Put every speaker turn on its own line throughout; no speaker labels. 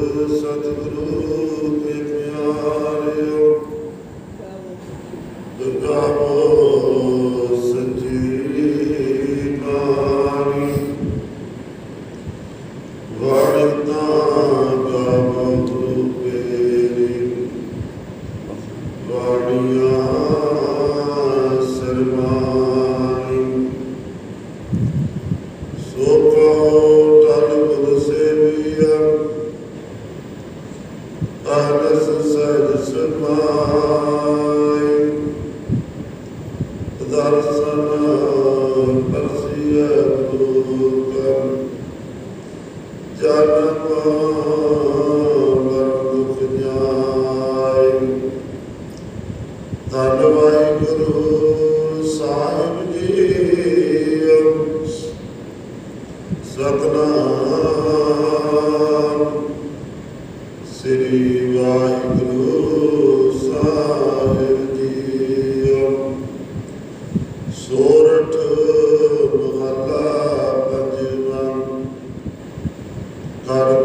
ਸਤਿਗੁਰੂ ਸਤਿਗੁਰੂ ਕੇ ਪਿਆਰਿਓ ਅਰਸ ਵਾਹਿਗੁਰੂ ਸਾਹਿਬ ਜੀ ਸਤਨਾਮ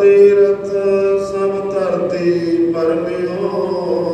ਤੀਰਥ ਸਭ ਧਰਤੀ ਪਰਮਿਓ।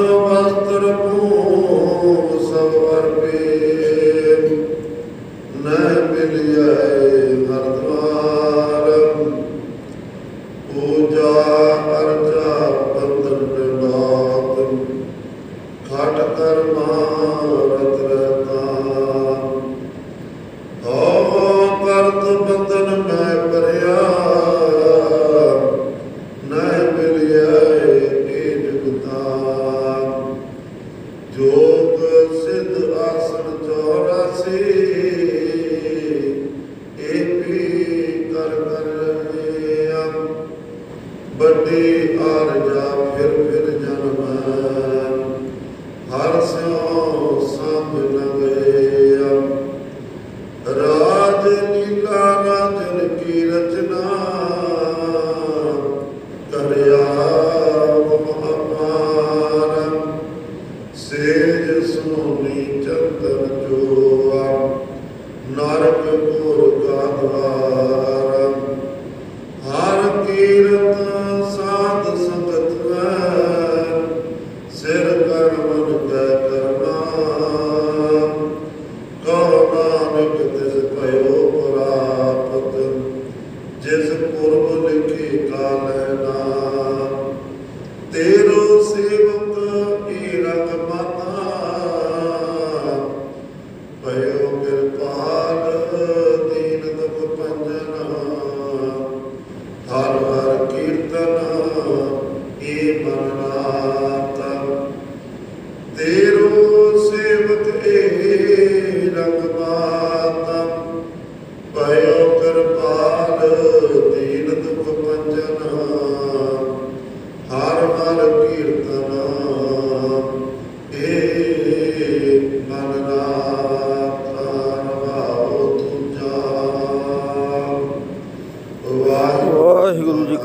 वस्त्र ਬਰਦੇ ਆਰ ਜਾ ਫਿਰ ਫਿਰ ਜਨਮ। ਹਰ ਸਿਉ ਸੰਭ ਕਰਿਆ ਮਹਾਮਾਨ ਸੇਜ ਸੋਨੀ ਚੰਦਰ ਜੋਆ ਨਰਕ ਪੁਰ ਕਾਦਵਾਰ ਹਰ ਕੀਰਤਨ